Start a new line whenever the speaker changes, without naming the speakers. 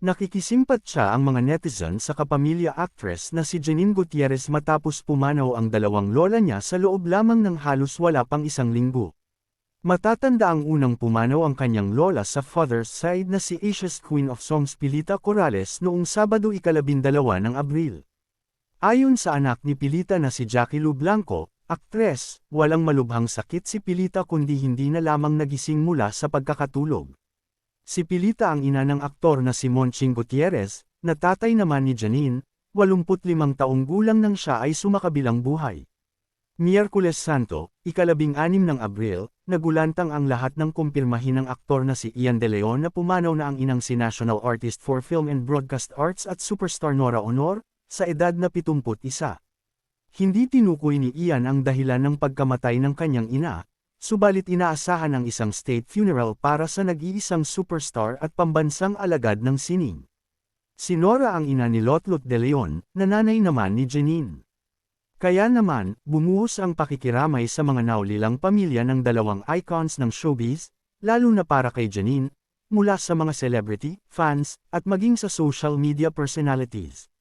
Nakikisimpat siya ang mga netizen sa kapamilya actress na si Janine Gutierrez matapos pumanaw ang dalawang lola niya sa loob lamang ng halos wala pang isang linggo. Matatanda ang unang pumanaw ang kanyang lola sa father's side na si Asia's Queen of Songs Pilita Corrales noong Sabado ikalabindalawa ng Abril. Ayon sa anak ni Pilita na si Jackie Lu Blanco, aktres, walang malubhang sakit si Pilita kundi hindi na lamang nagising mula sa pagkakatulog. Si Pilita ang ina ng aktor na si Monching Gutierrez, na tatay naman ni Janine, 85 taong gulang nang siya ay sumakabilang buhay. Miyerkules Santo, ikalabing anim ng Abril, nagulantang ang lahat ng kumpirmahin ng aktor na si Ian De Leon na pumanaw na ang inang si National Artist for Film and Broadcast Arts at superstar Nora Honor, sa edad na 71. Hindi tinukoy ni Ian ang dahilan ng pagkamatay ng kanyang ina, subalit inaasahan ang isang state funeral para sa nag-iisang superstar at pambansang alagad ng sining. Si Nora ang ina ni Lotlot de Leon, nanay naman ni Janine. Kaya naman, bumuhos ang pakikiramay sa mga naulilang pamilya ng dalawang icons ng showbiz, lalo na para kay Janine, mula sa mga celebrity, fans, at maging sa social media personalities.